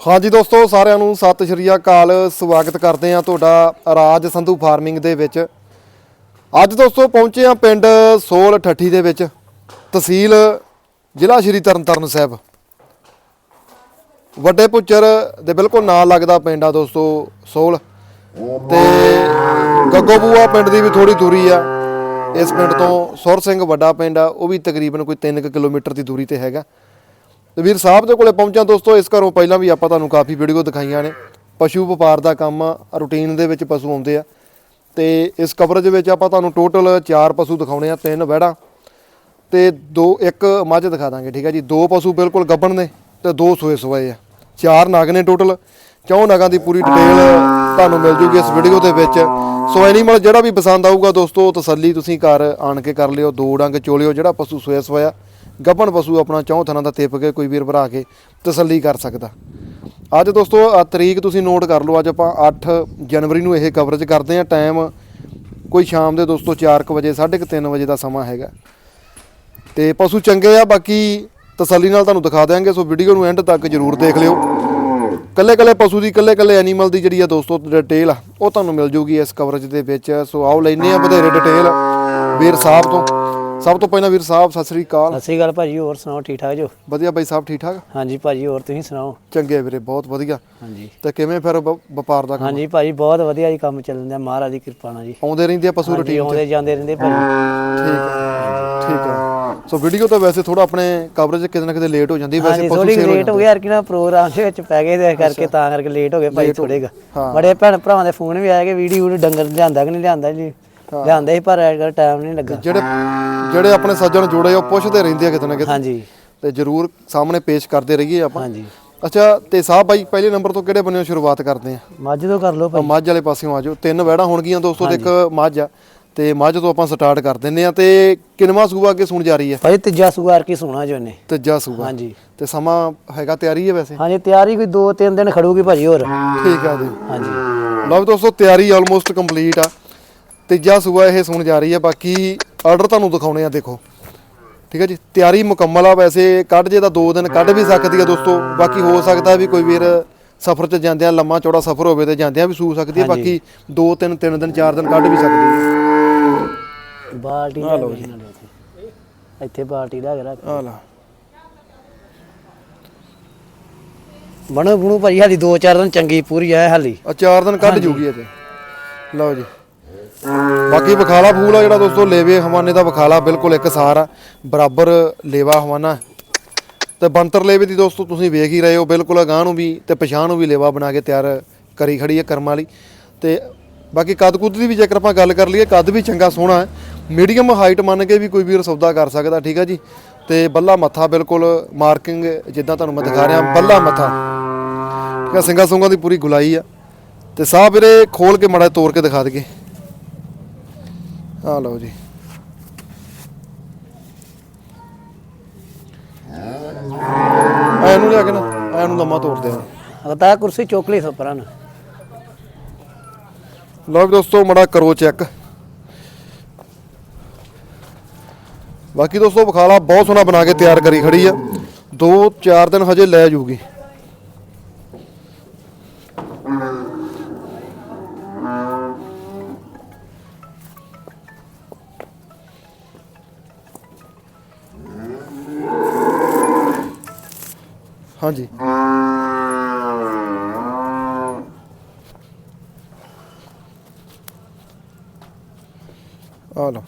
ਹਾਂਜੀ ਦੋਸਤੋ, ਸਾਰਿਆਂ ਨੂੰ ਸਤਿ ਸ਼੍ਰੀ ਅਕਾਲ। ਸਵਾਗਤ ਕਰਦੇ ਆ ਤੁਹਾਡਾ ਰਾਜ ਸੰਧੂ ਫਾਰਮਿੰਗ ਦੇ ਵਿੱਚ। ਅੱਜ ਦੋਸਤੋ, ਪਹੁੰਚੇ ਆ ਪਿੰਡ ਸੋਲ ਠੱਠੀ ਦੇ ਵਿੱਚ, ਤਹਿਸੀਲ ਜ਼ਿਲ੍ਹਾ ਸ਼੍ਰੀ ਤਰਨਤਾਰਨ ਸਾਹਿਬ। ਵੱਡੇ ਪੁੱਚਰ ਦੇ ਬਿਲਕੁਲ ਨਾਲ ਲੱਗਦਾ ਪਿੰਡ ਆ ਦੋਸਤੋ, ਸੋਲ। ਤੇ ਗੱਗੋਬੂਆ ਪਿੰਡ ਦੀ ਵੀ ਥੋੜੀ ਦੂਰੀ ਆ। ਇਸ ਪਿੰਡ ਤੋਂ ਸੁਰ ਸਿੰਘ ਵੱਡਾ ਪਿੰਡ ਆ, ਉਹ ਵੀ ਤਕਰੀਬਨ ਕੋਈ 3 ਕਿਲੋਮੀਟਰ ਦੀ ਦੂਰੀ ਤੇ ਹੈਗਾ। ਤੇ ਵੀਰ ਸਾਹਿਬ ਦੇ ਕੋਲੇ ਪਹੁੰਚਾਂ ਦੋਸਤੋ, ਇਸ ਘਰੋਂ ਪਹਿਲਾਂ ਵੀ ਆਪਾਂ ਤੁਹਾਨੂੰ ਕਾਫੀ ਵੀਡੀਓ ਦਿਖਾਈਆਂ ਨੇ। ਪਸ਼ੂ ਵਪਾਰ ਦਾ ਕੰਮ ਆ ਰੂਟੀਨ ਦੇ ਵਿੱਚ ਪਸ਼ੂ ਆਉਂਦੇ ਆ। ਤੇ ਇਸ ਕਵਰੇਜ ਵਿੱਚ ਆਪਾਂ ਤੁਹਾਨੂੰ ਟੋਟਲ 4 ਪਸ਼ੂ ਦਿਖਾਉਣੇ ਆ, ਤਿੰਨ ਵਹਿੜਾਂ ਤੇ ਦੋ, ਇੱਕ ਮੱਝ ਦਿਖਾ ਦਾਂਗੇ, ਠੀਕ ਹੈ ਜੀ। ਦੋ ਪਸ਼ੂ ਬਿਲਕੁਲ ਗੱਭਣ ਨੇ ਤੇ ਦੋ ਸੋਏ ਸੋਏ ਆ। ਚਾਰ ਨਗ ਨੇ ਟੋਟਲ ਚੌਂ ਨਗਾਂ ਦੀ ਪੂਰੀ ਡਿਟੇਲ ਤੁਹਾਨੂੰ ਮਿਲ ਜੂਗੀ ਇਸ ਵੀਡੀਓ ਦੇ ਵਿੱਚ। ਸੋ ਐਨੀਮਲ ਜਿਹੜਾ ਵੀ ਪਸੰਦ ਆਊਗਾ ਦੋਸਤੋ, ਤਸੱਲੀ ਤੁਸੀਂ ਘਰ ਆਣ ਕੇ ਕਰ ਲਿਓ, ਦੋ ਡੰਗ ਚੋਲਿਓ, ਜਿਹੜਾ ਪਸ਼ੂ ਸੋਇਆ ਸੋਇਆ ਗੱਭਣ ਪਸ਼ੂ ਆਪਣਾ ਚੌਂ ਥਣਾ ਦਾ ਤਿਪ ਕੇ ਕੋਈ ਵੀਰ ਭਰਾ ਕੇ ਤਸੱਲੀ ਕਰ ਸਕਦਾ। ਅੱਜ ਦੋਸਤੋ ਤਰੀਕ ਤੁਸੀਂ ਨੋਟ ਕਰ ਲਓ, ਅੱਜ ਆਪਾਂ 8 ਜਨਵਰੀ ਨੂੰ ਇਹ ਕਵਰੇਜ ਕਰਦੇ ਹਾਂ। ਟਾਈਮ ਕੋਈ ਸ਼ਾਮ ਦੇ ਦੋਸਤੋ 4:00 ਵਜੇ 3:30 ਵਜੇ ਦਾ ਸਮਾਂ ਹੈਗਾ। ਤੇ ਪਸ਼ੂ ਚੰਗੇ ਆ, ਬਾਕੀ ਤਸੱਲੀ ਨਾਲ ਤੁਹਾਨੂੰ ਦਿਖਾ ਦਿਆਂਗੇ। ਸੋ ਵੀਡੀਓ ਨੂੰ ਐਂਡ ਤੱਕ ਜਰੂਰ ਦੇਖ ਲਿਓ। ਕੱਲੇ ਕੱਲੇ ਪਸ਼ੂ ਦੀ ਕੱਲੇ ਕੱਲੇ ਐਨੀਮਲ ਦੀ ਜਿਹੜੀ ਆ ਦੋਸਤੋ ਡਿਟੇਲ ਆ, ਉਹ ਤੁਹਾਨੂੰ ਮਿਲ ਜੂਗੀ ਇਸ ਕਵਰੇਜ ਦੇ ਵਿੱਚ। ਸੋ ਆਓ ਲੈਨੇ ਆ ਵਧੇਰੇ ਡਿਟੇਲ ਵੀਰ ਸਾਹਿਬ ਤੋਂ। ਸਭ ਤੋਂ ਪਹਿਲਾਂ ਵੀਰ ਸਾਹਿਬ ਸਤਿ ਸ੍ਰੀ ਅਕਾਲ। ਸਤਿ ਸ਼੍ਰੀ ਅਕਾਲ ਭਾਜੀ ਹੋਰ ਸੁਣਾਓ ਠੀਕ ਠਾਕ ਜੋ? ਵਧੀਆ ਬਾਈ ਸਾਹਿਬ ਠੀਕ ਠਾਕ ਹਾਂਜੀ ਭਾਜੀ ਹੋਰ ਤੁਸੀਂ ਸੁਣਾਓ? ਚੰਗੇ ਆ ਵੀਰੇ ਬਹੁਤ ਵਧੀਆ। ਹਾਂਜੀ। ਤੇ ਕਿਵੇਂ ਫਿਰ ਵ- ਵਪਾਰ ਦਾ ਕੰਮ? ਹਾਂਜੀ ਭਾਜੀ ਬਹੁਤ ਵਧੀਆ ਜੀ ਕੰਮ ਚੱਲਣ ਦਿਆ ਮਹਾਰਾਜ ਦੀ ਕਿਰਪਾ ਨਾਲ ਜੀ। ਆਉਂਦੇ ਰਹਿੰਦੇ ਆ ਪਸ਼ੂ ਹਾਂਜੀ ਰੁਟੀਨ ਆਉਂਦੇ ਜਾਂਦੇ ਰਹਿੰਦੇ ਭਾਜੀ। ਠੀਕ ਹੈ ਠੀਕ ਹੈ ਸੋ ਵੀਡੀਓ ਤਾਂ ਵੈਸੇ ਥੋੜਾ ਆਪਣੇ ਕਵਰੇਜ ਕਿਤੇ ਨਾ ਕਿਤੇ ਲੇਟ ਹੋ ਜਾਂਦੀ ਵੈਸੇ ਹਾਂਜੀ ਪਸ਼ੂ ਥੋੜੀ ਸੇਲ ਹੋ ਲੇਟ ਹੋ ਜਾਂਦੇ। ਗਿਆ ਯਾਰ ਕਿ ਨਾ ਪ੍ਰੋਗਰਾਮ ਦੇ ਵਿੱਚ ਪੈ ਗਏ ਤੇ ਇਸ ਕਰਕੇ ਤਾਂ ਕਰਕੇ ਲੇਟ ਹੋ ਗਏ ਭਾਈ ਥੋੜੇਗਾ ਹਾਂ। ਬੜੇ ਭੈਣ ਭਰਾਵਾਂ ਦੇ ਫੋਨ ਵੀ ਆਏ ਕਿ ਵੀਡੀਓ ਨੂੰ ਡੰਗਰ ਲਿਆਂਦਾ ਕਿ ਨਹੀਂ ਲਿਆਂਦਾ ਜੀ। ਲਿਆਂਦਾ ਸੀ ਪਰ ਐਡਾ ਟਾਈਮ ਨਹੀਂ ਲੱਗਾ। ਜਿਹੜੇ ਜਿਹੜੇ ਆਪਣੇ ਸੱਜਣ ਜੁੜੇ ਆ ਉਹ ਪੁੱਛਦੇ ਰਹਿੰਦੇ ਆ ਕਿਤੇ ਨਾ ਕਿਤੇ। ਹਾਂਜੀ। ਤੇ ਜਰੂਰ ਸਾਹਮਣੇ ਪੇਸ਼ ਕਰਦੇ ਰਹੀਏ ਆਪਾਂ। ਹਾਂਜੀ। ਅੱਛਾ ਤੇ ਸਾਹਿਬ ਬਾਈ ਪਹਿਲੇ ਨੰਬਰ ਤੋਂ ਕਿਹੜੇ ਬੰਨਿਓ ਸ਼ੁਰੂਆਤ ਕਰਦੇ ਆ? ਮੱਝ ਤੋਂ ਕਰ ਲਓ ਆ ਭਾਈ। ਮੱਝ ਵਾਲੇ ਪਾਸਿਓਂ ਆਜੋ ਤਿੰਨ ਵਹਿੜਾਂ ਹੋਣਗੀਆਂ ਦੋਸਤੋ ਤੇ ਇੱਕ ਮੱਝ ਆ। ਤੇ ਮੱਝ ਤੋਂ ਆਪਾਂ ਸਟਾਰਟ ਕਰ ਦਿੰਨੇ ਆ। ਤੇ ਕਿੰਨਵਾਂ ਸੂਆ ਅੱਗੇ ਸੁਣ ਜਾ ਰਹੀ ਹੈ? ਭਾਈ ਤੀਜਾ ਸੁਗਾਰ ਕੀ ਸੋਣਾ ਜੋ ਨੇ ਤੀਜਾ ਸੂਆ। ਹਾਂਜੀ। ਤੇ ਸਮਾਂ ਹੈਗਾ ਤਿਆਰੀ ਹੈ ਵੈਸੇ? ਹਾਂਜੀ ਤਿਆਰੀ ਕੋਈ 2-3 ਦਿਨ ਖੜੂਗੀ ਭਾਜੀ ਹੋਰ। ਠੀਕ ਆ ਜੀ। ਹਾਂਜੀ। ਲਓ ਦੋਸਤੋ ਤਿਆਰੀ ਆਲਮੋਸਟ ਕੰਪਲੀਟ ਆ। ਤੀਜਾ ਸੂਆ ਇਹ ਸੁਣ ਜਾ ਰਹੀ ਹੈ ਬਾਕੀ ਆਰਡਰ ਤੁਹਾਨੂੰ ਦਿਖਾਉਣੇ ਆ ਦੇਖੋ। ਠੀਕ ਹੈ ਜੀ? ਤਿਆਰੀ ਮੁਕੰਮਲ ਆ ਵੈਸੇ ਕੱਢ ਜੇ ਤਾਂ 2 ਦਿਨ ਕੱਢ ਵੀ ਸਕਦੀ ਆ ਦੋਸਤੋ। ਬਾਕੀ ਹੋ ਸਕਦਾ ਵੀ ਕੋਈ ਵੀਰ ਸਫ਼ਰ 'ਚ ਜਾਂਦਿਆਂ ਲੰਮਾ ਚੌੜਾ ਸਫ਼ਰ ਹੋਵੇ ਤੇ ਜਾਂਦਿਆਂ ਵੀ ਸੂ ਸਕਦੀ ਹੈ ਬਾਕੀ 2 3 3 ਦਿਨ 4 ਦਿਨ ਕੱਢ ਵੀ ਸਕਦੀ ਹੈ। ਬਾਲਟੀ ਲੈ ਲਓ ਜੀ। ਇੱਥੇ। ਬਾਲਟੀ ਦਾ ਰੱਖ। ਆ ਲਾ। ਬਣੋ ਬਣੂ ਭਾਜੀ ਹਾਲੀ 2-4 ਦਿਨ ਚੰਗੀ ਪੂਰੀ ਆ ਹਾਲੀ। ਆ 4 ਦਿਨ ਕੱਢ ਜੂਗੀ ਅਜੇ ਲਓ ਜੀ। ਬਾਕੀ ਬਖਾਲਾ ਫੂਲ ਆ ਜਿਹੜਾ ਦੋਸਤੋ, ਲੇਵੇ ਹਵਾਨੇ ਦਾ ਬਖਾਲਾ ਬਿਲਕੁਲ ਇੱਕ ਸਾਰ ਆ। ਬਰਾਬਰ ਲੇਵਾ ਹਵਾਨਾ। ਤੇ ਬੰਤਰ ਲੇਵੇ ਦੀ ਦੋਸਤੋ, ਤੁਸੀਂ ਵੇਖ ਹੀ ਰਹੇ ਹੋ, ਬਿਲਕੁਲ ਅਗਾਂਹ ਨੂੰ ਵੀ ਤੇ ਪਛਾਣ ਨੂੰ ਵੀ ਲੇਵਾ ਬਣਾ ਕੇ ਤਿਆਰ ਕਰੀ ਖੜੀ ਹੈ ਕਰਮ ਵਾਲੀ ਤੇ ਬਾਕੀ ਕੱਦ ਕੁੱਦ ਦੀ ਵੀ ਜੇਕਰ ਆਪਾਂ ਗੱਲ ਕਰ ਲਈਏ, ਕੱਦ ਵੀ ਚੰਗਾ ਸੋਹਣਾ ਹੈ। ਮੀਡੀਅਮ ਹਾਈਟ ਮੰਨ ਕੇ ਵੀ ਕੋਈ ਵੀਰ ਸੌਦਾ ਕਰ ਸਕਦਾ, ਠੀਕ ਹੈ ਜੀ। ਤੇ ਬੱਲਾ ਮੱਥਾ ਬਿਲਕੁਲ ਮਾਰਕਿੰਗ, ਜਿੱਦਾਂ ਤੁਹਾਨੂੰ ਮੈਂ ਦਿਖਾ ਰਿਹਾ, ਬੱਲਾ ਮੱਥਾ। ਠੀਕ ਹੈ ਸਿੰਘਾ ਸੁੰਗਾ ਦੀ ਪੂਰੀ ਗੁਲਾਈ ਆ। ਤੇ ਸਾਹ ਵੀਰੇ ਖੋਲ ਕੇ ਮੜਾ ਤੋੜ ਕੇ ਦਿਖਾ ਦਈਏ। ਆ ਲਓ ਜੀ। ਐ ਨੂੰ ਲਿਆ ਕੇ ਨਾ ਐ ਨੂੰ ਲੰਮਾ ਤੋੜਦੇ ਆ ਅਗਤਾ ਕੁਰਸੀ ਚੁੱਕ ਲਈ ਸਪਰਾਂ ਨੂੰ। ਲਓ ਵੀ ਦੋਸਤੋ ਮੜਾ ਕਰੋ ਚੈੱਕ। ਬਾਕੀ ਦੋਸਤੋ ਬਖਾਲਾ ਬਹੁਤ ਸੋਹਣਾ ਬਣਾ ਕੇ ਤਿਆਰ ਕਰੀ ਖੜੀ ਆ। 2-4 ਦਿਨ ਹਜੇ ਲੈ ਜੂਗੀ। ਹਾਂਜੀ। ਆ ਲਓ।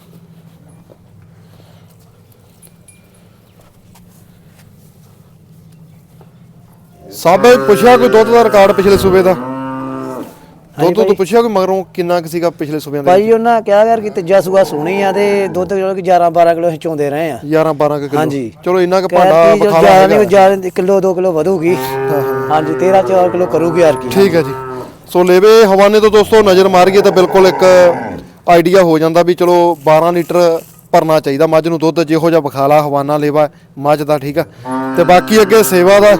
ਸਾਬੇ ਪੁੱਛਿਆ ਕੋਈ ਦੁੱਧ ਦਾ ਰਿਕਾਰਡ ਪਿਛਲੇ ਸੂਬੇ ਦਾ? ਦੁੱਧ ਤੋਂ ਪੁੱਛਿਆ ਕੋਈ ਮਗਰੋਂ ਕਿੰਨਾ ਕੁ ਸੀਗਾ ਪਿਛਲੇ ਸੂਬਿਆਂ ਦਾ ਭਾਈ ਉਹਨਾਂ ਕਿਹਾ ਯਾਰ ਕਿ ਤੀਜਾ ਸੁਗਾ ਸੋਣੀ ਆ ਤੇ ਦੁੱਧ ਜਿਹੜਾ ਕਿ 11-12 ਕਿਲੋ ਚੋਂਦੇ ਰਹੇ ਆ। 11 12 ਕਿਲੋ। ਹਾਂਜੀ। ਚਲੋ ਇੰਨਾ ਕੁ ਭਾਂਡਾ ਜ਼ਿਆਦਾ ਹੈਗਾ। ਨਹੀਂ ਜ਼ਿਆਦਾ ਕਿਲੋ 2 ਕਿਲੋ ਵਧੂਗੀ। ਹਾਂਜੀ 13-14 ਕਿਲੋ ਕਰੂਗੀ ਯਾਰ ਕੀ। ਠੀਕ ਹੈ ਜੀ। ਸੋ ਲੇਵੇ ਹਵਾਨੇ ਤੋਂ ਦੋਸਤੋ ਨਜ਼ਰ ਮਾਰੀਏ ਤਾਂ ਬਿਲਕੁਲ ਇੱਕ ਆਈਡੀਆ ਹੋ ਜਾਂਦਾ ਵੀ ਚਲੋ 12 ਲੀਟਰ ਭਰਨਾ ਚਾਹੀਦਾ। ਮੱਝ ਨੂੰ ਦੁੱਧ ਜਿਹੋ ਜਿਹਾ ਬਖਾਲਾ ਹਵਾਨਾ ਲੇਵਾ ਮੱਝ ਦਾ ਠੀਕ ਆ। ਤੇ ਬਾਕੀ ਅੱਗੇ ਸੇਵਾ ਦਾ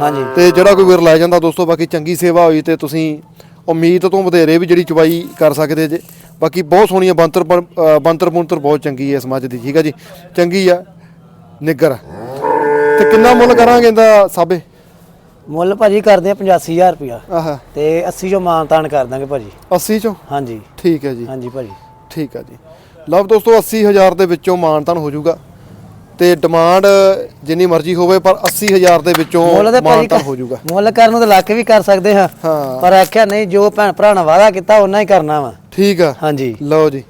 ਹਾਂਜੀ। ਤੇ ਜਿਹੜਾ ਕੋਈ ਵੀਰ ਲੈ ਜਾਂਦਾ ਦੋਸਤੋ ਬਾਕੀ ਚੰਗੀ ਸੇਵਾ ਹੋਈ ਤੇ ਤੁਸੀਂ ਉਮੀਦ ਤੋਂ ਵਧੇਰੇ ਵੀ ਜਿਹੜੀ ਚਵਾਈ ਕਰ ਸਕਦੇ ਜੇ। ਬਾਕੀ ਬਹੁਤ ਸੋਹਣੀ ਆ ਬੰਤਰ ਬਣ- ਅ, ਬੰਤਰ ਬੁੰਤਰ ਬਹੁਤ ਚੰਗੀ ਹੈ ਇਸ ਮੱਝ ਦੀ ਠੀਕ ਆ ਜੀ? ਚੰਗੀ ਆ ਨਿੱਗਰ। ਆ। ਤੇ ਕਿੰਨਾ ਮੁੱਲ ਕਰਾਂਗੇ ਇਹਦਾ ਸਾਬੇ? ਮੁੱਲ ਭਾਜੀ ਕਰਦੇ ਆ 85000 ਰੁਪਿਆ ਆਹ। ਤੇ 80 ਜੋ ਮਾਨਤਾਨ ਕਰ ਦਾਂਗੇ ਭਾਜੀ। 80 ਚੋਂ? ਹਾਂਜੀ। ਠੀਕ ਹੈ ਜੀ। ਹਾਂਜੀ ਭਾਜੀ। ਠੀਕ ਹੈ ਜੀ। ਲਓ ਦੋਸਤੋ 80000 ਦੇ ਵਿੱਚੋਂ ਮਾਨਤਨ ਹੋ ਜਾਊਗਾ। ਤੇ ਡਿਮਾਂਡ ਜਿੰਨੀ ਮਰਜ਼ੀ ਹੋਵੇ ਪਰ 80000 ਦੇ ਵਿੱਚੋਂ ਮੁੱਲ ਤੇ ਭਾਜੀ ਮਾਨਤਨ ਹੋ ਜਾਊਗਾ। ਮੁੱਲ ਕਰਨ ਨੂੰ ਤਾਂ ਲੱਖ ਵੀ ਕਰ ਸਕਦੇ ਹਾਂ। ਪਰ ਆਖਿਆ ਨਹੀਂ ਜੋ ਭੈਣ ਭਰਾ ਨੇ ਵਾਅਦਾ ਕੀਤਾ ਉਹਨਾਂ ਹੀ ਕਰਨਾ ਵਾ। ਠੀਕ ਆ। ਹਾਂਜੀ। ਲਓ ਜੀ।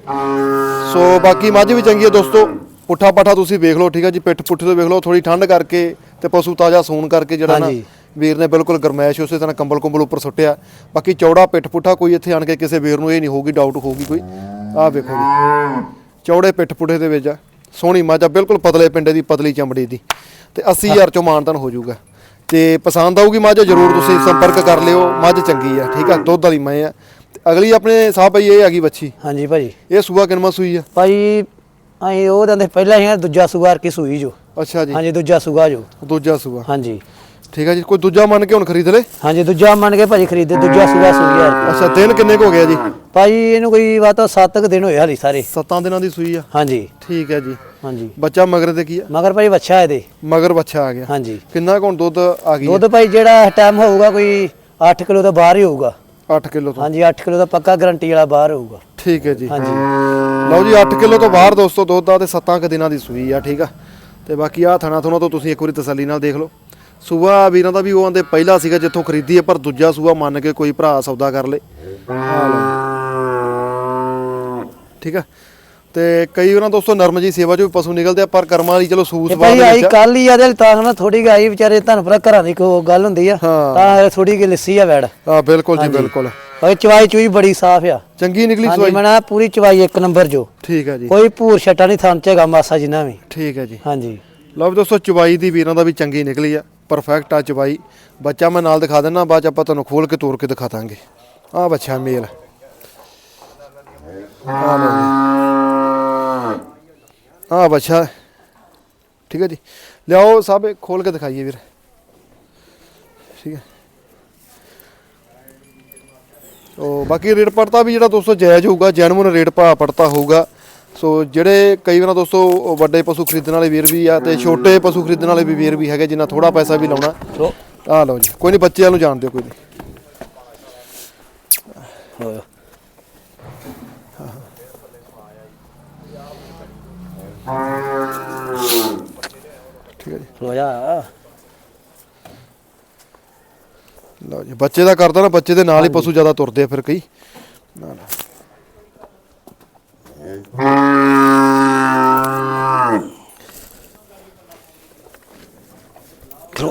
ਸੋ ਬਾਕੀ ਮੱਝ ਵੀ ਚੰਗੀ ਹੈ ਦੋਸਤੋ। ਪੁੱਠਾ ਪਾਠਾ ਤੁਸੀਂ ਵੇਖ ਲਓ ਠੀਕ ਹੈ ਜੀ। ਪਿੱਠ ਪੁੱਠੇ ਤੋਂ ਵੇਖ ਲਓ ਥੋੜੀ ਠੰਡ ਕਰਕੇ ਤੇ ਪਸ਼ੂ ਤਾਜ਼ਾ ਸੂਣ ਕਰਕੇ ਜਿਹੜਾ ਨਾ। ਵੀਰ ਨੇ ਬਿਲਕੁਲ ਗਰਮੈਸ਼ ਉਸੇ ਤਰ੍ਹਾਂ ਕੰਬਲ ਕੁੰਬਲ ਉੱਪਰ ਸੁੱਟਿਆ। ਬਾਕੀ ਚੌੜਾ ਪਿੱਠ ਪੁੱਠਾ ਕੋਈ ਇੱਥੇ ਆਣ ਕੇ ਕਿਸੇ ਵੀਰ ਨੂੰ ਇਹ ਨਹੀਂ ਹੋਊਗੀ ਡਾਊਟ ਹੋਊਗੀ ਕੋਈ। ਆਹ ਵੇਖੋ ਜੀ। ਚੌੜੇ ਪਿੱਠ ਪੁੱਠੇ ਦੇ ਵਿੱਚ ਆ। ਸੋਹਣੀ ਮੱਝ ਆ ਬਿਲਕੁਲ ਪਤਲੇ ਪਿੰਡੇ ਦੀ ਪਤਲੀ ਚਮੜੀ ਦੀ। ਤੇ 80000 ਚੋਂ ਮਾਨਤਨ ਹੋ ਜਾਊਗਾ। ਤੇ ਪਸੰਦ ਆਊਗੀ ਮੱਝ ਜਰੂਰ ਤੁਸੀਂ ਸੰਪਰਕ ਕਰ ਲਿਓ। ਮੱਝ ਚੰਗੀ ਆ ਠੀਕ ਆ? ਦੁੱਧ ਵਾਲੀ ਮੈਂ ਆ। ਤੇ ਅਗਲੀ ਆਪਣੇ ਸਾਹ ਪਈ ਇਹ ਹੈਗੀ ਬੱਚੀ ਹਾਂਜੀ ਭਾਜੀ। ਇਹ ਸੂਆ ਕਿਨਮਾ ਸੂਈ ਆ? ਭਾਜੀ ਅਸੀਂ ਉਹ ਦੰਦੇ ਪਹਿਲਾਂ ਹੀ ਦੂਜਾ ਸੂਗਾਰ ਕੀ ਸੂਈ ਜੋ। ਅੱਛਾ ਜੀ। ਹਾਂਜੀ ਦੂਜਾ ਸੂਗਾ ਜੋ। ਦੂਜਾ ਸੂਆ। ਹਾਂਜੀ। ਠੀਕ ਆ ਜੀ ਕੋਈ ਦੂਜਾ ਮੰਨ ਕੇ ਹੁਣ ਖਰੀਦ ਲੈ ਹਾਂਜੀ ਦੂਜਾ ਮੰਨ ਕੇ ਭਾਜੀ ਖਰੀਦੇ ਦੂਜਾ ਸੂਗਾ ਸੂਈ ਅੱਛਾ ਦਿਨ ਕਿੰਨੇ ਕੁ ਹੋ ਗਿਆ ਜੀ? ਭਾਜੀ ਇਹਨੂੰ ਕੋਈ ਵਾਤੋਂ 7 ਦਿਨ ਹੋਏ ਹਾਲੀ ਸਾਰੇ। 7 ਦਿਨਾਂ ਦੀ ਸੂਈ ਆ? ਹਾਂਜੀ। ਠੀਕ ਹੈ ਜੀ। ਹਾਂਜੀ। ਬੱਚਾ ਮਗਰ ਤੇ ਕੀ ਆ? ਮਗਰ ਭਾਜੀ ਬੱਚਾ ਇਹਦੇ। ਮਗਰ ਬੱਚਾ ਆ ਗਿਆ। ਹਾਂਜੀ। ਕਿੰਨਾ ਕੁ ਹੁਣ ਦੁੱਧ ਆ ਗਈ ਦੁੱਧ ਭਾਈ ਜਿਹੜਾ ਟਾਈਮ ਹੋਊਗਾ ਕੋਈ 8 ਕਿਲੋ ਤੋਂ ਬਾਹਰ ਹੀ ਹੋਊਗਾ। 8 ਕਿਲੋ ਤੋਂ? ਹਾਂਜੀ 8 ਕਿਲੋ ਦਾ ਪੱਕਾ ਗਾਰੰਟੀ ਵਾਲਾ ਬਾਹਰ ਹੋਊਗਾ। ਠੀਕ ਹੈ ਜੀ। ਹਾਂਜੀ। ਲਓ ਜੀ 8 ਕਿਲੋ ਤੋਂ ਬਾਹਰ ਦੋਸਤੋ ਦੁੱਧ ਆ ਤੇ 7 ਕੁ ਦਿਨਾਂ ਦੀ ਸੂਈ ਆ ਠੀਕ ਆ। ਤੇ ਬਾਕੀ ਆ ਥਣਾ ਥੁਣਾ ਤੋਂ ਤੁਸੀਂ ਇੱਕ ਵਾਰੀ ਤਸੱਲੀ ਨਾਲ ਦੇਖ ਲਓ। ਸੂਆ ਵੀਰਾਂ ਦਾ ਵੀ ਉਹ ਆਂਦੇ ਪਹਿਲਾ ਸੀਗਾ ਜਿੱਥੋਂ ਖਰੀਦੀ ਹੈ ਪਰ ਦੂਜਾ ਸੂਆ ਮੰਨ ਕੇ ਕੋਈ ਭਰਾ ਸੌਦਾ ਕਰ ਲੇ। ਆ ਠੀਕ ਆ ਤੇ ਕਈ ਉਹਨਾਂ ਦੋਸਤੋ ਨਰਮ ਜੀ ਸੇਵਾ ਚੋਂ ਵੀ ਪਸ਼ੂ ਨਿਕਲਦੇ ਆ ਪਰ ਕਰਮਾਂ ਵਾਲੀ ਚਲੋ ਇਹ ਬਾਅਦ ਭਾਈ ਦੇ ਆਈ ਆ। ਕੱਲ ਹੀ ਆਦੇ ਤਾਂ ਨਾ ਥੋੜੀ ਗਾਈ ਵਿਚਾਰੇ ਤੁਹਾਨੂੰ ਪਤਾ ਘਰਾਂ ਦੀ ਕੋ ਗੱਲ ਹੁੰਦੀ ਆ। ਤਾਂ ਥੋੜੀ ਜਿਹੀ ਲੱਸੀ ਆ ਵੈੜ। ਹਾਂ ਬਿਲਕੁਲ ਜੀ ਬਿਲਕੁਲ। ਭਾਈ ਚਵਾਈ ਚੂਈ ਬੜੀ ਸਾਫ਼ ਆ। ਚੰਗੀ ਨਿਕਲੀ ਸਵਾਈ ਮਨਾ ਪੂਰੀ ਚਵਾਈ ਇੱਕ ਨੰਬਰ ਜੋ ਠੀਕ ਹੈ ਜੀ। ਕੋਈ ਭੂਰ ਛਟਾ ਨਹੀਂ ਥਾਂ ਮਾਸਾ ਜਿੰਨਾ ਵੀ। ਠੀਕ ਹੈ ਜੀ। ਹਾਂਜੀ। ਲਓ ਵੀ ਦੋਸਤੋ ਚਵਾਈ ਦੀ ਵੀਰਾਂ ਦਾ ਵੀ ਚੰਗੀ ਨਿਕਲੀ ਆ। ਪਰਫੈਕਟ ਆ ਚਵਾਈ ਬੱਚਾ ਮੈਂ ਨਾਲ ਦਿਖਾ ਦਿੰਨਾ, ਬਾਅਦ ਚ ਆਪਾਂ ਤੁਹਾਨੂੰ ਖੋਲ ਕੇ ਤੋੜ ਕੇ ਦਿਖਾ ਦਾਂਗੇ। ਆ ਬੱਚਾ ਮੇਲ। ਆ ਲਓ ਜੀ। ਆ ਬੱਚਾ। ਠੀਕ ਹੈ ਜੀ। ਲਿਆਓ ਸਭ ਖੋਲ ਕੇ ਦਿਖਾਈਏ ਵੀਰ। ਠੀਕ ਹੈ ਉਹ ਬਾਕੀ ਰੇਟ ਪੜਤਾ ਵੀ ਜਿਹੜਾ ਦੋਸਤੋ ਜਾਇਜ਼ ਹੋਊਗਾ ਜੈਨੂਨ ਰੇਟ ਭਾਅ ਪੜਤਾ ਹੋਊਗਾ। ਸੋ ਜਿਹੜੇ ਕਈ ਵਾਰ ਦੋਸਤੋ ਵੱਡੇ ਪਸ਼ੂ ਖਰੀਦਣ ਵਾਲੇ ਵੀਰ ਵੀ ਆ ਤੇ ਛੋਟੇ ਪਸ਼ੂ ਖਰੀਦਣ ਵਾਲੇ ਵੀ ਵੀਰ ਵੀ ਹੈਗੇ ਜਿਨ੍ਹਾਂ ਥੋੜਾ ਪੈਸਾ ਵੀ ਲਾਉਣਾ। ਸੋ ਆ ਲਓ ਜੀ ਕੋਈ ਨਹੀਂ ਬੱਚਿਆਂ ਨੂੰ ਜਾਣ ਦਿਓ ਕੋਈ ਨਹੀਂ। ਠੀਕ ਹੈ ਜਾ। ਲਓ ਜੀ ਬੱਚੇ ਦਾ ਕਰਦਾ ਨਾ ਬੱਚੇ ਦੇ ਨਾਲ ਹੀ ਪਸ਼ੂ ਜ਼ਿਆਦਾ ਤੁਰਦੇ ਆ ਫਿਰ ਕਈ। ਨਾ ਨਾ।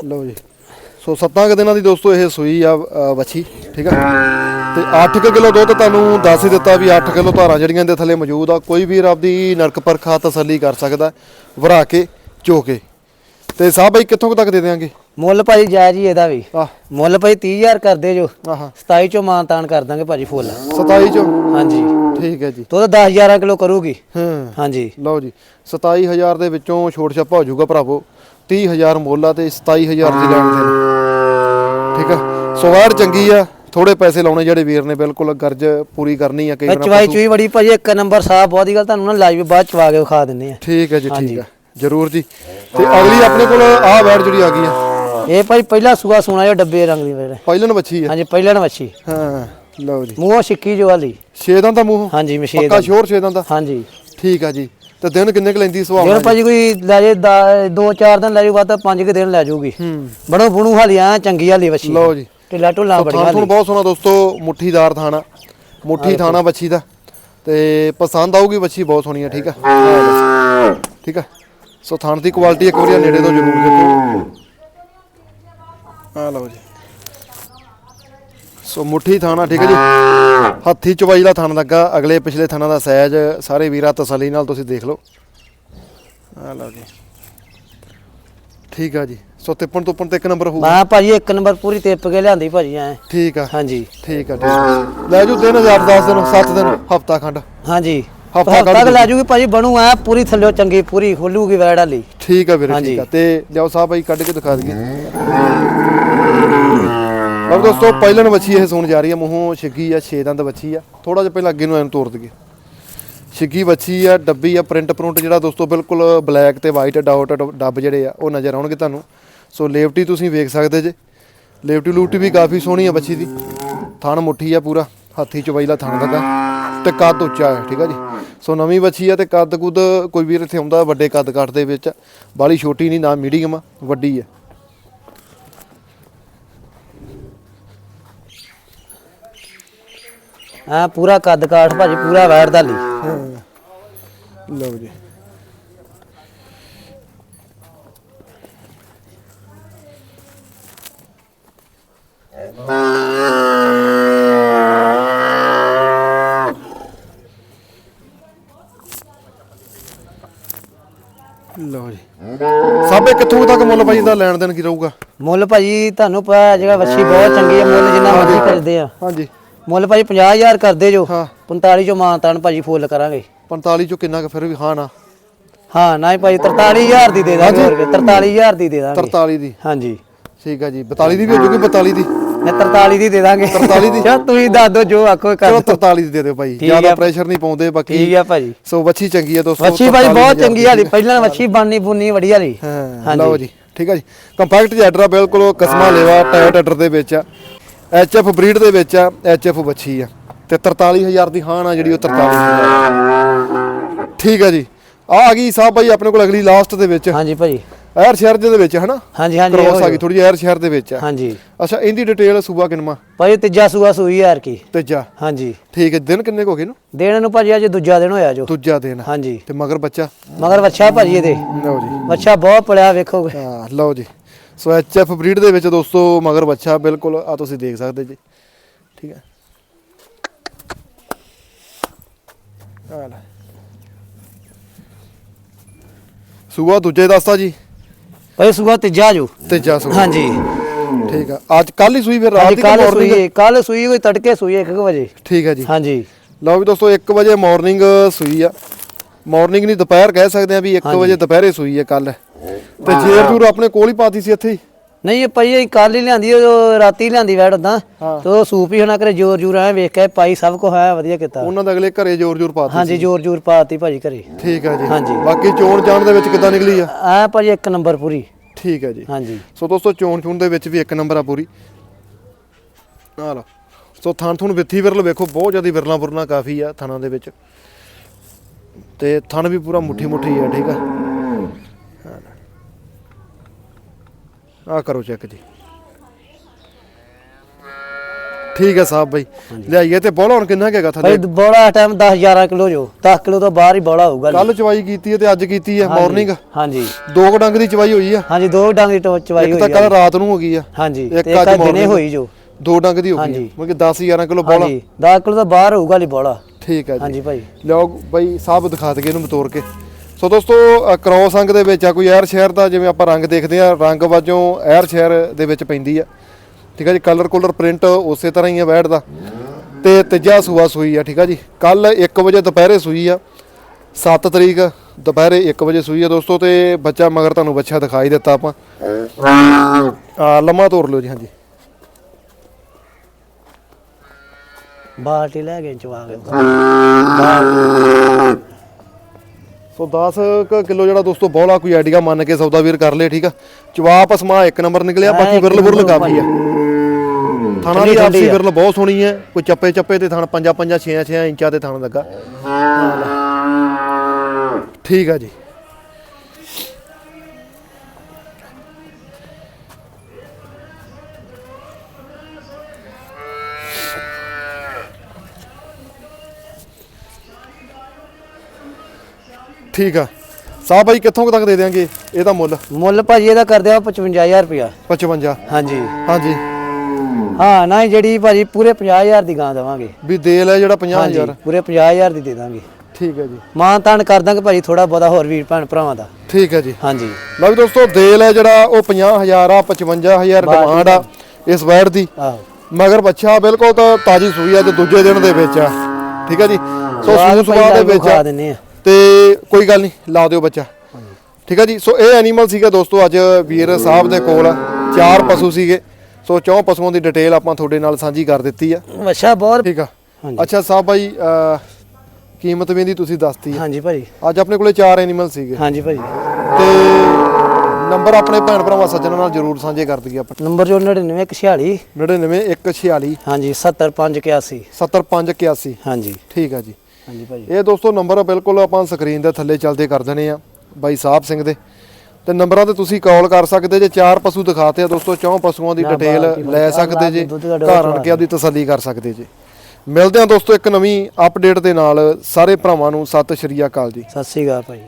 ਲਓ ਜੀ। ਸੋ ਸੱਤਾਂ ਕੁ ਦਿਨਾਂ ਦੀ ਦੋਸਤੋ ਇਹ ਸੂਈ ਆ ਅ, ਵੱਛੀ ਠੀਕ ਆ? ਤੇ 8 ਕਿਲੋ ਦੁੱਧ ਤੁਹਾਨੂੰ ਦੱਸ ਹੀ ਦਿੱਤਾ ਵੀ 8 ਕਿਲੋ ਧਾਰਾਂ ਜਿਹੜੀਆਂ ਦੇ ਥੱਲੇ ਮੌਜੂਦ ਆ। ਕੋਈ ਵੀਰ ਆਪਦੀ ਨਰਕ ਪਰਖਾ ਤਸੱਲੀ ਕਰ ਸਕਦਾ ਵਰਾ ਕੇ ਚੋ ਕੇ। ਤੇ ਸਾਹ ਬਾਈ ਕਿੱਥੋਂ ਕੁ ਤੱਕ ਦੇ ਦੇਾਂਗੇ ਮੁੱਲ ਭਾਜੀ ਜਾਇਜ਼ ਹੀ ਇਹਦਾ ਵੀ। ਆਹ। ਮੁੱਲ ਭਾਈ 30000 ਕਰਦੇ ਜੋ। ਆਹਾ। 27 ਚੋਂ ਮਾਨਤਾਨ ਕਰ ਦਾਂਗੇ ਭਾਜੀ ਫੁੱਲ। 27 ਚੋਂ? ਹਾਂਜੀ। ਠੀਕ ਹੈ ਜੀ। ਤੋ ਤਾਂ 10 11 ਕਿਲੋ ਕਰੂਗੀ। ਹਾਂ। ਹਾਂਜੀ। ਲਓ ਜੀ 27000 ਦੇ ਵਿੱਚੋਂ ਛੋਟ ਛਾਪਾ ਹੋ ਜਾਊਗਾ ਭਰਾਵੋ। 30000 ਮੁੱਲ ਆ ਤੇ 27000 ਦੀ ਲੈਣ ਦੇ ਠੀਕ ਆ? ਸਵਾਰ ਚੰਗੀ ਆ ਥੋੜੇ ਪੈਸੇ ਲਾਉਣੇ ਜਿਹੜੇ ਵੀਰ ਨੇ ਬਿਲਕੁਲ ਗਰਜ ਪੂਰੀ ਕਰਨੀ ਆ ਕਈ ਵਾਰ ਚਵਾਈ ਚੂਈ ਬੜੀ ਭਾਜੀ ਇੱਕ ਨੰਬਰ ਸਾਫ਼ ਬਹੁਤ ਗੱਲ ਤੁਹਾਨੂੰ ਨਾ ਲਾਈਵ ਬਾਅਦ ਚਵਾ ਕੇ ਵਿਖਾ ਦਿੰਨੇ ਆ। ਠੀਕ ਹੈ ਜੀ ਠੀਕ ਹਾਂਜੀ। ਆ। ਜਰੂਰ ਜੀ। ਤੇ ਅਗਲੀ ਆਪਣੇ ਕੋਲ ਆਹ ਵੈੜ ਜਿਹੜੀ ਆ ਗਈ ਆ। ਇਹ ਭਾਈ ਪਹਿਲਾ ਸੂਆ ਸੋਨਾ ਜੋ ਡੱਬੇ ਰੰਗ ਦੀ ਵੇਲੇ ਪਹਿਲਨ ਬੱਚੀ ਆ। ਹਾਂਜੀ ਪਹਿਲਣ ਵੱਛੀ। ਹਾਂ ਲਓ ਜੀ। ਮੂੰਹੋਂ ਸਿੱਕੀ ਜੋ ਵਾਲੀ। ਛੇਦਾਂ ਦਾ ਮੂੰਹ? ਹਾਂਜੀ ਮਸ਼ੀਨ ਪੱਕਾ ਸ਼ੋਰ ਛੇਦਾਂ ਦਾ? ਹਾਂਜੀ। ਠੀਕ ਆ ਜੀ। ਤੇ ਦਿਨ ਕਿੰਨੇ ਕੁ ਲੈਂਦੀ ਸੁਭਾਅ ਜੇ? ਭਾਜੀ ਕੋਈ ਲੈ ਜੇ 2 4 ਦਿਨ ਲੈ ਜੂ ਬਾਅਦ ਪੰਜ ਕੁ ਦਿਨ ਲੈ ਜੂਗੀ। ਹੂੰ। ਬੜੋ ਬੁਣੂ ਹਾਲੀ ਆ ਚੰਗੀ ਹਾਲੀ ਵੱਛੀ। ਲਓ ਜੀ। ਢਿੱਲਾ ਢੁੱਲਾ ਬੜੀ ਹਾਲੀ ਬਹੁਤ ਸੋਹਣਾ ਦੋਸਤੋ ਮੁੱਠੀਦਾਰ ਥਾਣਾ। ਮੁੱਠੀ ਥਾਣਾ ਬੱਚੀ ਦਾ। ਤੇ ਪਸੰਦ ਆਊਗੀ ਬੱਚੀ ਬਹੁਤ ਸੋਹਣੀ ਆ ਠੀਕ ਆ? ਠੀਕ ਆ? ਸੋ ਥਾਣ ਦੀ ਕੁਆਲਿਟੀ ਇੱਕ ਵਾਰੀ ਨੇੜੇ ਤੋਂ ਜ਼ਰੂਰ ਦੇਖੋ। ਆ ਲਓ ਜੀ। ਸੋ ਮੁੱਠੀ ਥਾਣਾ ਠੀਕ ਹੈ ਜੀ? ਹੱਥੀ ਚਵਾਈ ਦਾ ਥਣ ਲੱਗਾ। ਅਗਲੇ ਪਿਛਲੇ ਥਾਣਾ ਦਾ ਸਾਈਜ਼ ਸਾਰੇ ਵੀਰਾ ਤਸੱਲੀ ਨਾਲ ਤੁਸੀਂ ਦੇਖ ਲਓ। ਆ ਲਓ ਜੀ। ਠੀਕ ਆ ਜੀ। ਸੋ ਤਿੱਪਣ ਤੁੱਪਣ ਤੇ ਇੱਕ ਨੰਬਰ ਹੋਊ ਮੈਂ ਭਾਜੀ ਇੱਕ ਨੰਬਰ ਪੂਰੀ ਟਿੱਪ ਕੇ ਲਿਆਂਦੀ ਭਾਜੀ ਐ। ਠੀਕ ਆ। ਹਾਂਜੀ। ਠੀਕ ਆ ਲੈ ਜੂ ਦਿਨ 10 10 ਦਿਨ 7 ਦਿਨ ਹਫਤਾ ਖੰਡ। ਹਾਂਜੀ। ਹਫ਼ਤਾ ਹਫਤਾ ਕੱਢ ਤੱਕ ਲੈ ਜੂਗੀ ਭਾਜੀ ਬਣੂ ਐ ਪੂਰੀ ਥੱਲਿਓ ਚੰਗੀ ਪੂਰੀ ਖੋਲੂਗੀ ਵੈੜ ਵਾਲੀ। ਠੀਕ ਆ ਵੀਰੇ। ਠੀਕ ਆ। ਤੇ ਲਿਆਓ ਸਾਹਿਬ ਭਾਈ ਕੱਢ ਕੇ ਦਿਖਾ ਦਈਏ। ਲਓ ਦੋਸਤੋ ਪਹਿਲਨ ਬੱਚੀ ਇਹ ਸੌਣ ਜਾ ਰਹੀ ਹੈ ਮੂੰਹੋਂ ਛਿੱਗੀ ਆ ਛੇ ਦੰਦ ਬੱਚੀ ਆ। ਥੋੜਾ ਜਿਹਾ ਪਹਿਲਾਂ ਅੱਗੇ ਨੂੰ ਐਨ ਤੋੜ ਦਈਏ। ਛਿੱਗੀ ਬੱਚੀ ਆ ਡੱਬੀ ਆ ਪ੍ਰਿੰਟ ਪ੍ਰਿੰਟ ਜਿਹੜਾ ਦੋਸਤੋ ਬਿਲਕੁਲ ਬਲੈਕ ਤੇ ਵਾਈਟ ਡਾਟ ਡੱਬ ਜਿਹੜੇ ਆ ਉਹ ਨਜ਼ਰ ਆਉਣਗੇ ਤੁਹਾਨੂੰ। ਸੋ ਲੇਵਟੀ ਤੁਸੀਂ ਵੇਖ ਸਕਦੇ ਜੇ। ਲੇਵਟੀ ਲੂਟੀ ਵੀ ਕਾਫੀ ਸੋਹਣੀ ਆ ਬੱਚੀ ਦੀ। ਥਣ ਮੁੱਠੀ ਆ ਪੂਰਾ ਹੱਥੀ ਚਵਾਈਲਾ ਥਣ ਲੱਗਾ। ਤੇ ਕੱਦ ਉੱਚਾ ਹੈ ਠੀਕ ਆ ਜੀ। ਸੋ ਨਵੀਂ ਬੱਚੀ ਆ ਤੇ ਕੱਦ ਕੁਦ ਕੋਈ ਵੀਰ ਇੱਥੇ ਆਉਂਦਾ ਵੱਡੇ ਕੱਦ ਕੱਟ ਦੇ ਵਿੱਚ ਬਾਲੀ ਛੋਟੀ ਨਹੀਂ ਨਾ ਮੀਡੀਅਮ ਆ ਵੱਡੀ ਆ ਆ ਪੂਰਾ ਕੱਦ ਕਾਠ ਭਾਜੀ ਪੂਰਾ ਵੈਰ ਦਾ ਲਈ। ਲਓ ਜੀ। ਲਓ ਜੀ। ਸਾਬੇ ਕਿੱਥੋਂ ਤੱਕ ਮੁੱਲ ਭਾਈ ਦਾ ਲੈਣ ਦੇਣ ਕੀ ਰਹੂਗਾ? ਮੁੱਲ ਭਾਜੀ ਤੁਹਾਨੂੰ ਪਤਾ ਜਿਹੜਾ ਵੱਛੀ ਬਹੁਤ ਚੰਗੀ ਹੈ ਮੁੱਲ ਜਿੰਨਾ ਮਰਜ਼ੀ ਕਰਦੇ ਆ। ਹਾਂਜੀ। ਮੁੱਲ ਭਾਜੀ 50000 ਕਰਦੇ ਜੋ ਹਾਂ। 45 ਚੋਂ ਮਾਨ ਤਾਨ ਭਾਜੀ ਫੁੱਲ ਕਰਾਂਗੇ। 45 ਚੋਂ ਕਿੰਨਾ ਕੁ ਫਿਰ ਵੀ? ਹਾਂ ਨਾ। ਹਾਂ ਨਾ ਹੀ ਭਾਜੀ 43000 ਦੀ ਦੇ ਦਾਂਗੇ ਹੋਰ ਕੀ 43000 ਦੀ ਦੇ ਦਾਂਗੇ। 43 ਦੀ। ਹਾਂਜੀ। ਠੀਕ ਆ ਜੀ 42 ਦੀ ਵੀ ਹੋ ਜੂਗੀ 42 ਦੀ? ਮੈਂ 43 ਦੀ ਦੇ ਦਾਂਗੇ। 43 ਦੀ? ਚਲੋ ਤੁਸੀਂ ਦੱਸ ਦਿਓ ਜੋ ਆਖੋ ਕਰ ਚਲੋ ਦਿਓ। 43 ਦੀ ਦੇ ਦਿਓ ਭਾਈ। ਠੀਕ ਜ਼ਿਆਦਾ ਆ। ਪ੍ਰੈਸ਼ਰ ਨਹੀਂ ਪਾਉਂਦੇ ਬਾਕੀ। ਠੀਕ ਆ ਭਾਜੀ। ਸੋ ਵੱਛੀ ਚੰਗੀ ਆ ਦੋਸਤੋ ਵੱਛੀ 43 ਬਹੁਤ ਹਜ਼ਾਰ ਚੰਗੀ ਹਾਲੀ ਪਹਿਲਾਂ ਵੱਛੀ ਬਣਨੀ ਬੁੰਨੀ ਵਧੀਆ ਲਈ ਹਾਂ ਲਓ ਜੀ। ਠੀਕ ਆ ਜੀ। ਕੰਪੈਕਟ ਜੈਡਰਾ ਬਿਲਕੁਲ ਕਸਮਾ ਲੈਵਾ ਟਾਇਰ ਟੱਟਰ ਦੇ ਵਿੱਚ ਆ। ਐਚਐਫ ਬਰੀਡ ਦੇ ਵਿੱਚ ਆ ਐਚਐਫ ਵੱਛੀ ਆ। ਤੇ 43000 ਦੀ ਹਾਨ ਆ ਜਿਹੜੀ ਉਹ 43000 ਠੀਕ ਆ ਜੀ। ਆ ਆ ਗਈ ਸਾਹਿਬ ਭਾਈ ਆਪਣੇ ਕੋਲ ਅਗਲੀ ਲਾਸਟ ਦੇ ਵਿੱਚ। ਹਾਂਜੀ ਭਾਜੀ। ਐਰ ਸ਼ਹਿਰ ਦੇ ਵਿੱਚ ਹਨਾ? ਹਾਂਜੀ ਹਾਂਜੀ ਕ੍ਰੋਸ ਆ ਗਈ ਥੋੜੀ ਐਰ ਸ਼ਹਿਰ ਦੇ ਵਿੱਚ ਆ। ਹਾਂਜੀ। ਅੱਛਾ ਇਹਦੀ ਡਿਟੇਲ ਸੂਬਾ ਕਿਨਮਾ ਭਾਜੀ ਤੀਜਾ ਸੂਆ ਸੂਈ ਯਾਰ ਕੀ ਤੀਜਾ? ਹਾਂਜੀ। ਠੀਕ ਹੈ ਦਿਨ ਕਿੰਨੇ ਕੁ ਹੋ ਗਏ ਨੂੰ ਦੇਣ ਨੂੰ ਭਾਜੀ ਅੱਜ ਦੂਜਾ ਦਿਨ ਹੋਇਆ ਜੋ। ਦੂਜਾ ਦਿਨ। ਹਾਂਜੀ। ਤੇ ਮਗਰ ਬੱਚਾ? ਮਗਰ ਵੱਛਾ ਭਾਜੀ ਇਹਦੇ। ਲਓ ਜੀ। ਵੱਛਾ ਬਹੁਤ ਪੜਿਆ ਵੇਖੋਗੇ ਹਾਂ ਲਓ ਜੀ। ਸੋ ਐਚਐਫ ਬਰੀਡ ਦੇ ਵਿੱਚ ਦੋਸਤੋ ਮਗਰ ਬੱਚਾ ਬਿਲਕੁਲ ਆ ਤੁਸੀਂ ਦੇਖ ਸਕਦੇ ਜੀ। ਠੀਕ ਹੈ। ਆ ਲੈ। ਸੂਆ ਦੂਜੇ ਦੱਸਤਾ ਜੀ। ਭਾਈ ਸੂਆ ਤੀਜਾ ਜੋ ਤੀਜਾ ਸੂਆ ਹਾਂਜੀ। ਠੀਕ ਆ। ਅੱਜ ਕੱਲ ਹੀ ਸੂਈ ਫਿਰ ਰਾਤ ਅੱਜ ਦੀ ਕੱਲ ਸੂਈ ਕੱਲ ਸੂਈ ਕੋਈ ਤੜਕੇ ਸੂਈ 1 ਵਜੇ। ਠੀਕ ਹੈ ਜੀ। ਹਾਂਜੀ। ਲਓ ਵੀ ਦੋਸਤੋ 1 ਵਜੇ ਮਾਰਨਿੰਗ ਸੂਈ ਆ। ਮਾਰਨਿੰਗ ਨਹੀਂ ਦੁਪਹਿਰ ਕਹਿ ਸਕਦੇ ਆ ਵੀ 1 ਵਜੇ ਦੁਪਹਿਰੇ ਸੂਈ ਆ ਕੱਲ ਤੇ ਜੇਰ ਜੂਰ ਆਪਣੇ ਕੋਲ ਹੀ ਪਾਤੀ ਸੀ ਇੱਥੇ ਹੀ? ਨਹੀਂ ਇਹ ਭਾਈ ਕੱਲ ਹੀ ਲਿਆਂਦੀ ਉਹ ਰਾਤੀ ਲਿਆਂਦੀ ਵੈੜ ਉਦਾਂ। ਤੇ ਉਹ ਸੂਪ ਹੀ ਹੋਣਾ ਕਰੇ ਜੋਰ ਜੂਰ ਐ ਵੇਖ ਕੇ ਪਾਈ ਸਭ ਕੁਝ ਹੈ ਵਧੀਆ ਕੀਤਾ। ਉਹਨਾਂ ਦੇ ਅਗਲੇ ਘਰੇ ਜੋਰ ਜੋਰ ਪਾਤੀ ਹਾਂਜੀ ਜੋਰ ਜੂਰ ਪਾਤੀ ਭਾਜੀ ਘਰੇ। ਠੀਕ ਹੈ ਜੀ। ਹਾਂਜੀ। ਬਾਕੀ ਚੋਣ ਜਾਣ ਦੇ ਵਿੱਚ ਕਿੱਦਾਂ ਨਿਕਲੀ ਆ? ਆ ਭਾਜੀ ਇੱਕ ਨੰਬਰ ਪੂਰੀ। ਠੀਕ ਹੈ ਜੀ। ਹਾਂਜੀ। ਸੋ ਦੋਸਤੋ ਚੋਣ ਚੂਣ ਦੇ ਵਿੱਚ ਵੀ ਇੱਕ ਨੰਬਰ ਆ ਪੂਰੀ। ਆ ਲਓ। ਸੋ ਥਣ ਥੁਣ ਵਿੱਥੀ ਵਿਰਲ ਵੇਖੋ ਬਹੁਤ ਜ਼ਿਆਦਾ ਵਿਰਲਾਂ ਬੁਰਲਾਂ ਕਾਫੀ ਆ ਥਣਾਂ ਦੇ ਵਿੱਚ। ਤੇ ਥਣ ਵੀ ਪੂਰਾ ਮੁੱਠੀ ਮੁੱਠੀ ਆ ਠੀਕ ਆ। ਆ ਕਰੋ ਚੈੱਕ ਜੀ। ਠੀਕ ਹੈ ਸਾਹਿਬ ਬਾਈ ਲਿਆਈਏ ਤੇ ਬੋਲਾ ਹੁਣ ਕਿੰਨਾ ਹੈਗਾ ਥੱਲੇ? ਭਾਈ ਬੋੜਾ ਟਾਈਮ 10 11 ਕਿਲੋ ਜੋ 10 ਕਿਲੋ ਤੋਂ ਬਾਹਰ ਹੀ ਬੋੜਾ ਹੋਊਗਾ ਕੱਲ ਚਵਾਈ ਕੀਤੀ ਹੈ ਤੇ ਅੱਜ ਕੀਤੀ ਹੈ ਮਾਰਨਿੰਗ ਹਾਂਜੀ। ਦੋ ਕੁ ਡੰਗ ਦੀ ਚਵਾਈ ਹੋਈ ਆ? ਹਾਂਜੀ ਦੋ ਡੰਗ ਦੀ ਚਵਾਈ ਇੱਕ ਤਾਂ ਹੋਈ ਕੱਲ ਰਾਤ ਨੂੰ ਹੋ ਗਈ ਆ। ਹਾਂਜੀ ਇੱਕ ਅੱਜ ਦਿਨੇ। ਹੋਈ ਜੋ। ਦੋ ਡੰਗ ਦੀ ਹੋ ਗਈ। ਮਤਲਬ ਕਿ 10 11 ਕਿਲੋ ਬੋਲਾ। ਹਾਂਜੀ 10 ਕਿਲੋ ਤੋਂ ਬਾਹਰ ਹੋਊਗਾ ਲਈ ਬੋੜਾ ਠੀਕ ਹੈ ਜੀ। ਹਾਂਜੀ ਭਾਈ। ਲਿਓ ਬਾਈ ਸਾਹਿਬ ਦਿਖਾ ਦਗੇ ਇਹਨੂੰ ਬਤੌਰ ਕੇ। ਸੋ ਦੋਸਤੋ ਅ, ਅੰਗ ਦੇ ਵਿੱਚ ਆ ਕੋਈ ਐਰ ਸ਼ਹਿਰ ਦਾ ਜਿਵੇਂ ਆਪਾਂ ਰੰਗ ਦੇਖਦੇ ਆ ਰੰਗ ਵਜੋਂ ਐਰ ਸ਼ਹਿਰ ਦੇ ਵਿੱਚ ਪੈਂਦੀ ਆ। ਠੀਕ ਆ ਜੀ ਕਲਰ ਕੋਲਰ ਪ੍ਰਿੰਟ ਉਸੇ ਤਰ੍ਹਾਂ ਹੀ ਆ ਬੈਠ ਦਾ। ਤੇ ਤੀਜਾ ਸੂਆ ਸੂਈ ਆ ਠੀਕ ਆ ਜੀ। ਕੱਲ 1 ਵਜੇ ਦੁਪਹਿਰੇ ਸੂਈ ਆ। 7 ਤਰੀਕ ਦੁਪਹਿਰੇ 1 ਵਜੇ ਸੂਈ ਆ ਦੋਸਤੋ ਤੇ ਬੱਚਾ ਮਗਰ ਤੁਹਾਨੂੰ ਬੱਚਾ ਦਿਖਾਈ ਦਿੱਤਾ ਆਪਾਂ। ਆ ਲੰਮਾ ਤੋਰ ਲਿਓ ਜੀ ਹਾਂਜੀ। ਬਾਲਟੀ ਲੈ ਕੇ ਚਵਾ ਕੇ ਸੋ 10 ਕੁ ਕਿਲੋ ਜਿਹੜਾ ਦੋਸਤੋ ਬੋਲਾ ਕੋਈ ਆਈਡੀਆ ਮੰਨ ਕੇ ਸੌਦਾ ਵੀਰ ਕਰ ਲੇ ਠੀਕ ਆ? ਜਵਾਬ ਅਸਮਾ ਇੱਕ ਨੰਬਰ ਨਿਕਲਿਆ ਬਾਕੀ ਵਿਰਲ ਵਿਰਲ ਕਾਫੀ ਆ। ਥਾਣਾ ਦੀ ਆਪਸੀ। ਵਿਰਲ ਬਹੁਤ ਸੋਹਣੀ ਹੈ ਕੋਈ ਚੱਪੇ ਚੱਪੇ ਤੇ ਥਣ ਪੰਜਾ ਪੰਜਾ 6 6 ਇੰਚਾਂ ਦੇ ਥਣ ਲੱਗਾ। ਠੀਕ ਆ ਜੀ। ਠੀਕ ਆ। ਸਾਹ ਭਾਈ ਕਿੱਥੋਂ ਕੁ ਤੱਕ ਦੇ ਦਿਆਂਗੇ? ਇਹਦਾ ਮੁੱਲ। ਮੁੱਲ ਭਾਜੀ ਇਹਦਾ ਕਰਦੇ ਆ 55000 ਰੁਪਇਆ। 55 ਹਾਂਜੀ। ਹਾਂਜੀ। ਹਾਂ ਨਾ ਹੀ ਜਿਹੜੀ ਭਾਜੀ ਪੂਰੇ 50000 ਦੀ ਗਾਂ ਦੇਵਾਂਗੇ। ਵੀ ਦੇ ਲੈ ਜਿਹੜਾ 50000 ਪੂਰੇ 50000 ਦੀ ਦੇ ਦਾਂਗੇ। ਠੀਕ ਹੈ ਜੀ। ਮਾਂ ਤਾਨ ਕਰ ਦਾਂਗੇ ਭਾਜੀ ਥੋੜਾ ਬਹੁਤਾ ਹੋਰ ਵੀਰ ਭੈਣ ਭਰਾਵਾਂ ਦਾ। ਠੀਕ ਹੈ ਜੀ। ਹਾਂਜੀ। ਲਓ ਵੀ ਦੋਸਤੋ ਦੇਲ ਹੈ ਜਿਹੜਾ ਉਹ 50000 ਆ 55000 ਡਿਮਾਂਡ ਆ ਇਸ ਵੈੜ ਦੀ। ਮਗਰ ਬੱਚਾ ਬਿਲਕੁਲ ਤਾਂ ਤਾਜੀ ਸੂਈ ਆ ਤੇ ਦੂਜੇ ਦਿਨ ਦੇ ਵਿੱਚ ਆ। ਠੀਕ ਹੈ ਜੀ। ਸੋ ਸਵਾਦ ਸੂ ਸਵਾਦ ਦੇ ਵਿੱਚ ਆ। ਦਿੰਨੇ ਆ। ਤੇ ਕੋਈ ਗੱਲ ਨਹੀਂ ਲਾ ਦਿਓ ਬੱਚਾ। ਠੀਕ ਹੈ ਜੀ? ਸੋ ਇਹ ਐਨੀਮਲ ਸੀਗਾ ਦੋਸਤੋ ਅੱਜ ਵੀਰ ਸਾਹਿਬ ਦੇ ਕੋਲ ਚਾਰ ਪਸ਼ੂ ਸੀਗੇ। ਸੋ ਚੌਂ ਪਸ਼ੂਆਂ ਦੀ ਡਿਟੇਲ ਆਪਾਂ ਤੁਹਾਡੇ ਨਾਲ ਸਾਂਝੀ ਕਰ ਦਿੱਤੀ ਆ। ਵਛਾ ਬਹੁਤ ਠੀਕ ਆ। ਅੱਛਾ ਸਾਹਿਬ ਭਾਈ ਕੀਮਤ ਵੀ ਇਹਦੀ ਤੁਸੀਂ ਦੱਸਤੀ ਆ। ਹਾਂਜੀ ਭਾਜੀ। ਅੱਜ ਆਪਣੇ ਕੋਲੇ ਚਾਰ ਐਨੀਮਲ ਸੀਗੇ। ਹਾਂਜੀ ਭਾਜੀ। ਤੇ ਨੰਬਰ ਆਪਣੇ ਭੈਣ ਭਰਾਵਾਂ ਸੱਜਣਾਂ ਨਾਲ ਜਰੂਰ ਸਾਂਝੇ ਕਰ ਦਈਏ ਆਪਾਂ। ਨੰਬਰ ਜੋ 99146 99146 ਹਾਂਜੀ 70581 70581 ਹਾਂਜੀ। ਠੀਕ ਆ ਜੀ। ਹਾਂਜੀ ਇਹ ਦੋਸਤੋ ਨੰਬਰ ਬਿਲਕੁਲ ਆਪਾਂ ਸਕਰੀਨ ਦੇ ਥੱਲੇ ਚੱਲਦੇ ਕਰ ਦੇਣੇ ਆ ਬਾਈ ਸਾਹਿਬ ਸਿੰਘ ਦੇ। ਤੇ ਨੰਬਰਾਂ ਤੇ ਤੁਸੀਂ ਕਾਲ ਕਰ ਸਕਦੇ ਜੇ ਚਾਰ ਪਸ਼ੂ ਦਿਖਾਤੇ ਆ ਦੋਸਤੋ ਚੌਂ ਪਸ਼ੂਆਂ ਦੀ ਡਿਟੇਲ ਲੈ ਸਕਦੇ ਜੇ ਦਾ ਘਰ ਆਣ ਕੇ ਆਪਦੀ ਤਸੱਲੀ ਕਰ ਸਕਦੇ ਜੇ। ਮਿਲਦੇ ਆ ਦੋਸਤੋ ਇੱਕ ਨਵੀਂ ਅਪਡੇਟ ਦੇ ਨਾਲ। ਸਾਰੇ ਭਰਾਵਾਂ ਨੂੰ ਸਤਿ ਸ਼੍ਰੀ ਅਕਾਲ ਜੀ। ਸਤਿ ਸ੍ਰੀ ਅਕਾਲ ਭਾਈ